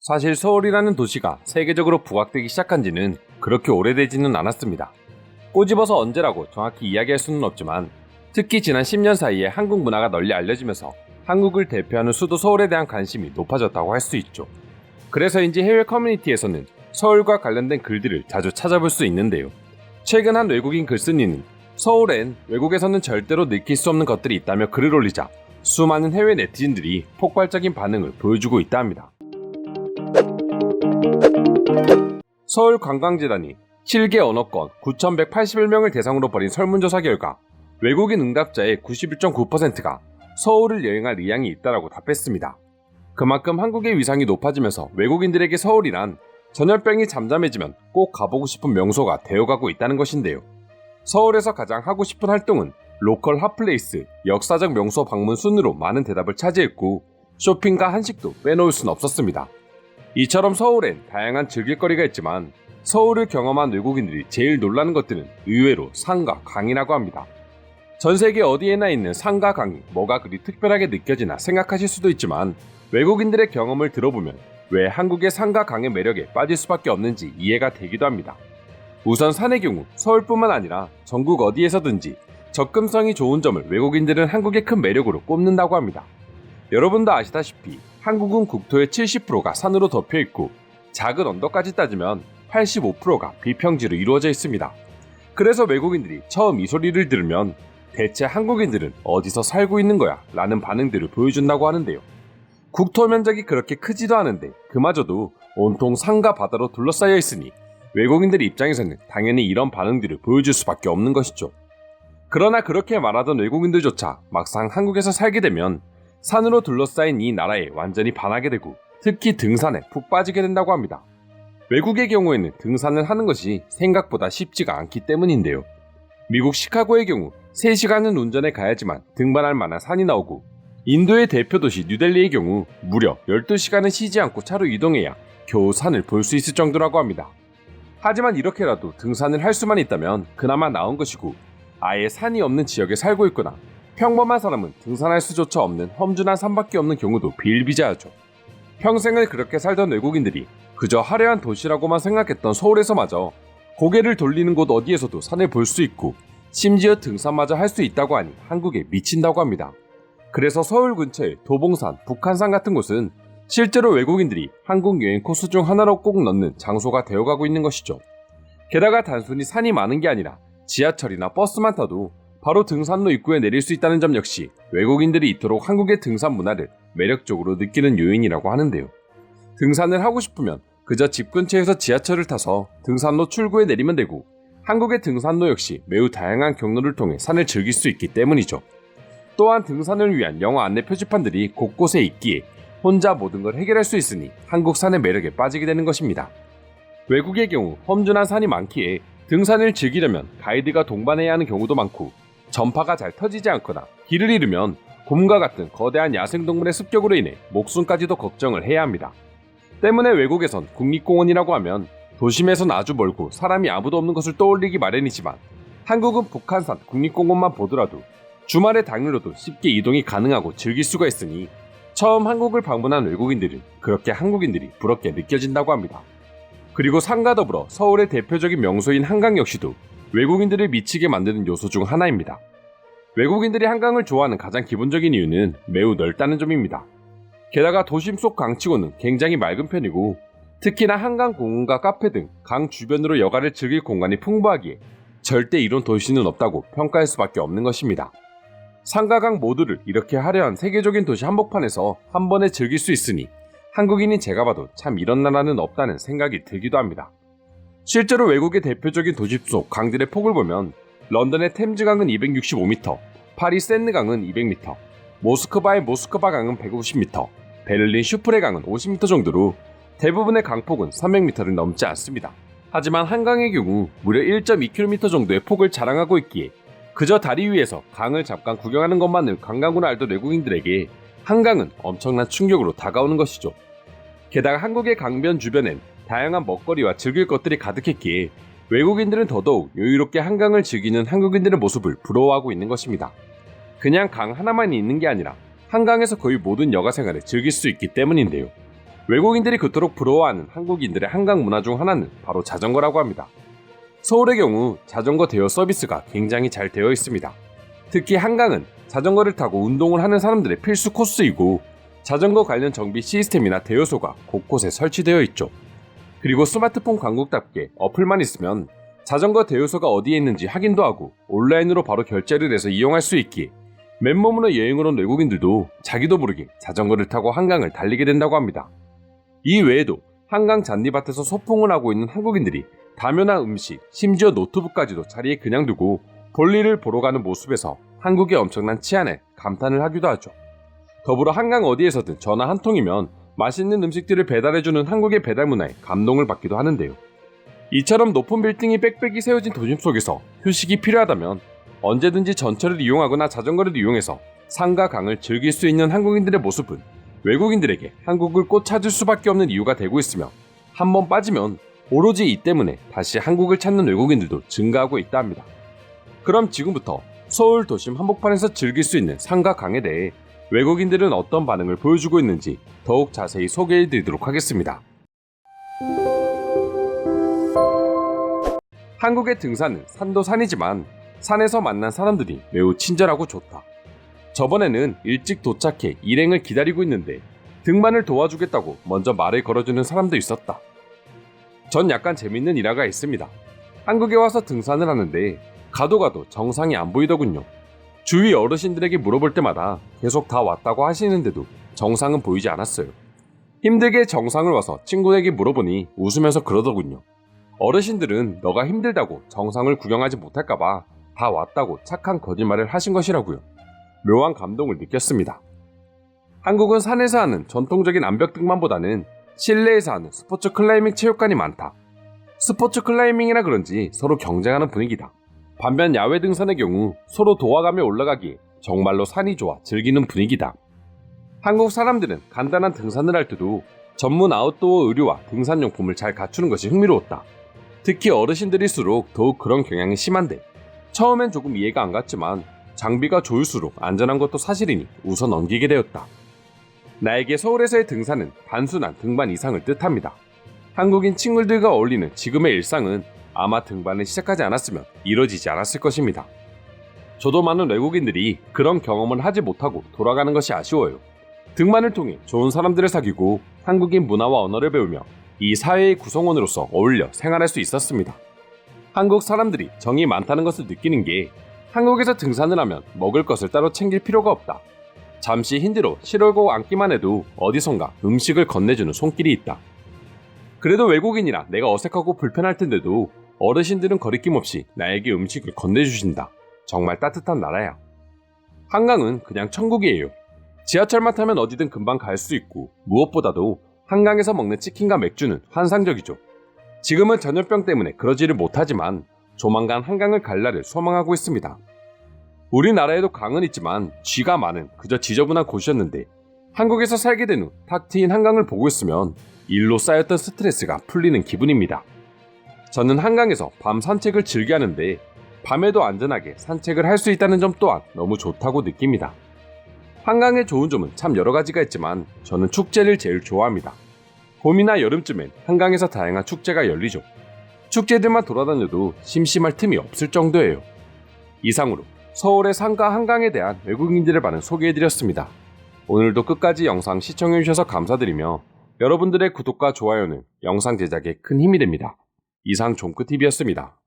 사실 서울이라는 도시가 세계적으로 부각되기 시작한 지는 그렇게 오래되지는 않았습니다. 꼬집어서 언제라고 정확히 이야기할 수는 없지만 특히 지난 10년 사이에 한국 문화가 널리 알려지면서 한국을 대표하는 수도 서울에 대한 관심이 높아졌다고 할 수 있죠. 그래서인지 해외 커뮤니티에서는 서울과 관련된 글들을 자주 찾아볼 수 있는데요. 최근 한 외국인 글쓴이는 서울엔 외국에서는 절대로 느낄 수 없는 것들이 있다며 글을 올리자 수많은 해외 네티즌들이 폭발적인 반응을 보여주고 있다 합니다. 서울 관광재단이 7개 언어권 9,181명을 대상으로 벌인 설문조사 결과 외국인 응답자의 91.9%가 서울을 여행할 의향이 있다라고 답했습니다. 그만큼 한국의 위상이 높아지면서 외국인들에게 서울이란 전염병이 잠잠해지면 꼭 가보고 싶은 명소가 되어가고 있다는 것인데요. 서울에서 가장 하고 싶은 활동은 로컬 핫플레이스, 역사적 명소 방문 순으로 많은 대답을 차지했고 쇼핑과 한식도 빼놓을 순 없었습니다. 이처럼 서울엔 다양한 즐길거리가 있지만 서울을 경험한 외국인들이 제일 놀라는 것들은 의외로 산과 강이라고 합니다. 전 세계 어디에나 있는 산과 강이 뭐가 그리 특별하게 느껴지나 생각하실 수도 있지만 외국인들의 경험을 들어보면 왜 한국의 산과 강의 매력에 빠질 수밖에 없는지 이해가 되기도 합니다. 우선 산의 경우 서울뿐만 아니라 전국 어디에서든지 접근성이 좋은 점을 외국인들은 한국의 큰 매력으로 꼽는다고 합니다. 여러분도 아시다시피 한국은 국토의 70%가 산으로 덮여 있고 작은 언덕까지 따지면 85%가 비평지로 이루어져 있습니다. 그래서 외국인들이 처음 이 소리를 들으면 대체 한국인들은 어디서 살고 있는 거야? 라는 반응들을 보여준다고 하는데요. 국토 면적이 그렇게 크지도 않은데 그마저도 온통 산과 바다로 둘러싸여 있으니 외국인들 입장에서는 당연히 이런 반응들을 보여줄 수밖에 없는 것이죠. 그러나 그렇게 말하던 외국인들조차 막상 한국에서 살게 되면 산으로 둘러싸인 이 나라에 완전히 반하게 되고 특히 등산에 푹 빠지게 된다고 합니다. 외국의 경우에는 등산을 하는 것이 생각보다 쉽지가 않기 때문인데요. 미국 시카고의 경우 3시간은 운전해 가야지만 등반할 만한 산이 나오고 인도의 대표 도시 뉴델리의 경우 무려 12시간은 쉬지 않고 차로 이동해야 겨우 산을 볼 수 있을 정도라고 합니다. 하지만 이렇게라도 등산을 할 수만 있다면 그나마 나은 것이고 아예 산이 없는 지역에 살고 있거나 평범한 사람은 등산할 수조차 없는 험준한 산밖에 없는 경우도 비일비재하죠. 평생을 그렇게 살던 외국인들이 그저 화려한 도시라고만 생각했던 서울에서마저 고개를 돌리는 곳 어디에서도 산을 볼 수 있고 심지어 등산마저 할 수 있다고 하니 한국에 미친다고 합니다. 그래서 서울 근처의 도봉산, 북한산 같은 곳은 실제로 외국인들이 한국 여행 코스 중 하나로 꼭 넣는 장소가 되어가고 있는 것이죠. 게다가 단순히 산이 많은 게 아니라 지하철이나 버스만 타도 바로 등산로 입구에 내릴 수 있다는 점 역시 외국인들이 이토록 한국의 등산 문화를 매력적으로 느끼는 요인이라고 하는데요. 등산을 하고 싶으면 그저 집 근처에서 지하철을 타서 등산로 출구에 내리면 되고 한국의 등산로 역시 매우 다양한 경로를 통해 산을 즐길 수 있기 때문이죠. 또한 등산을 위한 영어 안내 표지판들이 곳곳에 있기에 혼자 모든 걸 해결할 수 있으니 한국 산의 매력에 빠지게 되는 것입니다. 외국의 경우 험준한 산이 많기에 등산을 즐기려면 가이드가 동반해야 하는 경우도 많고 전파가 잘 터지지 않거나 길을 잃으면 곰과 같은 거대한 야생동물의 습격으로 인해 목숨까지도 걱정을 해야 합니다. 때문에 외국에선 국립공원이라고 하면 도심에선 아주 멀고 사람이 아무도 없는 것을 떠올리기 마련이지만 한국은 북한산 국립공원만 보더라도 주말의 당일로도 쉽게 이동이 가능하고 즐길 수가 있으니 처음 한국을 방문한 외국인들은 그렇게 한국인들이 부럽게 느껴진다고 합니다. 그리고 산과 더불어 서울의 대표적인 명소인 한강 역시도 외국인들을 미치게 만드는 요소 중 하나입니다. 외국인들이 한강을 좋아하는 가장 기본적인 이유는 매우 넓다는 점입니다. 게다가 도심 속 강치고는 굉장히 맑은 편이고 특히나 한강 공원과 카페 등 강 주변으로 여가를 즐길 공간이 풍부하기에 절대 이런 도시는 없다고 평가할 수밖에 없는 것입니다. 산과 강 모두를 이렇게 화려한 세계적인 도시 한복판에서 한 번에 즐길 수 있으니 한국인인 제가 봐도 참 이런 나라는 없다는 생각이 들기도 합니다. 실제로 외국의 대표적인 도시 속 강들의 폭을 보면 런던의 템즈강은 265m, 파리 센느강은 200m, 모스크바의 모스크바 강은 150m, 베를린 슈프레 강은 50m 정도로 대부분의 강폭은 300m를 넘지 않습니다. 하지만 한강의 경우 무려 1.2km 정도의 폭을 자랑하고 있기에 그저 다리 위에서 강을 잠깐 구경하는 것만을 관광으로 알던 외국인들에게 한강은 엄청난 충격으로 다가오는 것이죠. 게다가 한국의 강변 주변엔 다양한 먹거리와 즐길 것들이 가득했기에 외국인들은 더더욱 여유롭게 한강을 즐기는 한국인들의 모습을 부러워하고 있는 것입니다. 그냥 강 하나만 있는 게 아니라 한강에서 거의 모든 여가 생활을 즐길 수 있기 때문인데요. 외국인들이 그토록 부러워하는 한국인들의 한강 문화 중 하나는 바로 자전거라고 합니다. 서울의 경우 자전거 대여 서비스가 굉장히 잘 되어 있습니다. 특히 한강은 자전거를 타고 운동을 하는 사람들의 필수 코스이고 자전거 관련 정비 시스템이나 대여소가 곳곳에 설치되어 있죠. 그리고 스마트폰 광국답게 어플만 있으면 자전거 대여소가 어디에 있는지 확인도 하고 온라인으로 바로 결제를 해서 이용할 수 있기에 맨몸으로 여행을 온 외국인들도 자기도 모르게 자전거를 타고 한강을 달리게 된다고 합니다. 이 외에도 한강 잔디밭에서 소풍을 하고 있는 한국인들이 다면한 음식, 심지어 노트북까지도 자리에 그냥 두고 볼일을 보러 가는 모습에서 한국의 엄청난 치안에 감탄을 하기도 하죠. 더불어 한강 어디에서든 전화 한 통이면 맛있는 음식들을 배달해주는 한국의 배달 문화에 감동을 받기도 하는데요. 이처럼 높은 빌딩이 빽빽이 세워진 도심 속에서 휴식이 필요하다면 언제든지 전철을 이용하거나 자전거를 이용해서 산과 강을 즐길 수 있는 한국인들의 모습은 외국인들에게 한국을 꼭 찾을 수밖에 없는 이유가 되고 있으며 한 번 빠지면 오로지 이 때문에 다시 한국을 찾는 외국인들도 증가하고 있다 합니다. 그럼 지금부터 서울 도심 한복판에서 즐길 수 있는 산과 강에 대해 외국인들은 어떤 반응을 보여주고 있는지 더욱 자세히 소개해 드리도록 하겠습니다. 한국의 등산은 산도 산이지만 산에서 만난 사람들이 매우 친절하고 좋다. 저번에는 일찍 도착해 일행을 기다리고 있는데 등반을 도와주겠다고 먼저 말을 걸어주는 사람도 있었다. 전 약간 재밌는 일화가 있습니다. 한국에 와서 등산을 하는데 가도 가도 정상이 안 보이더군요. 주위 어르신들에게 물어볼 때마다 계속 다 왔다고 하시는데도 정상은 보이지 않았어요. 힘들게 정상을 와서 친구에게 물어보니 웃으면서 그러더군요. 어르신들은 너가 힘들다고 정상을 구경하지 못할까봐 다 왔다고 착한 거짓말을 하신 것이라고요. 묘한 감동을 느꼈습니다. 한국은 산에서 하는 전통적인 암벽 등반보다는 실내에서 하는 스포츠 클라이밍 체육관이 많다. 스포츠 클라이밍이라 그런지 서로 경쟁하는 분위기다. 반면 야외 등산의 경우 서로 도와가며 올라가기 정말로 산이 좋아 즐기는 분위기다. 한국 사람들은 간단한 등산을 할 때도 전문 아웃도어 의류와 등산용품을 잘 갖추는 것이 흥미로웠다. 특히 어르신들일수록 더욱 그런 경향이 심한데 처음엔 조금 이해가 안 갔지만 장비가 좋을수록 안전한 것도 사실이니 웃어 넘기게 되었다. 나에게 서울에서의 등산은 단순한 등반 이상을 뜻합니다. 한국인 친구들과 어울리는 지금의 일상은 아마 등반을 시작하지 않았으면 이뤄지지 않았을 것입니다. 저도 많은 외국인들이 그런 경험을 하지 못하고 돌아가는 것이 아쉬워요. 등반을 통해 좋은 사람들을 사귀고 한국인 문화와 언어를 배우며 이 사회의 구성원으로서 어울려 생활할 수 있었습니다. 한국 사람들이 정이 많다는 것을 느끼는 게 한국에서 등산을 하면 먹을 것을 따로 챙길 필요가 없다. 잠시 힘들어 시려고 앉기만 해도 어디선가 음식을 건네주는 손길이 있다. 그래도 외국인이라 내가 어색하고 불편할 텐데도 어르신들은 거리낌 없이 나에게 음식을 건네주신다. 정말 따뜻한 나라야. 한강은 그냥 천국이에요. 지하철만 타면 어디든 금방 갈 수 있고 무엇보다도 한강에서 먹는 치킨과 맥주는 환상적이죠. 지금은 전염병 때문에 그러지를 못하지만 조만간 한강을 갈 날을 소망하고 있습니다. 우리나라에도 강은 있지만 쥐가 많은 그저 지저분한 곳이었는데 한국에서 살게 된 후 탁 트인 한강을 보고 있으면 일로 쌓였던 스트레스가 풀리는 기분입니다. 저는 한강에서 밤 산책을 즐겨 하는데 밤에도 안전하게 산책을 할 수 있다는 점 또한 너무 좋다고 느낍니다. 한강의 좋은 점은 참 여러 가지가 있지만 저는 축제를 제일 좋아합니다. 봄이나 여름쯤엔 한강에서 다양한 축제가 열리죠. 축제들만 돌아다녀도 심심할 틈이 없을 정도예요. 이상으로 서울의 산과 한강에 대한 외국인들의 반응 소개해드렸습니다. 오늘도 끝까지 영상 시청해주셔서 감사드리며 여러분들의 구독과 좋아요는 영상 제작에 큰 힘이 됩니다. 이상 종크TV였습니다.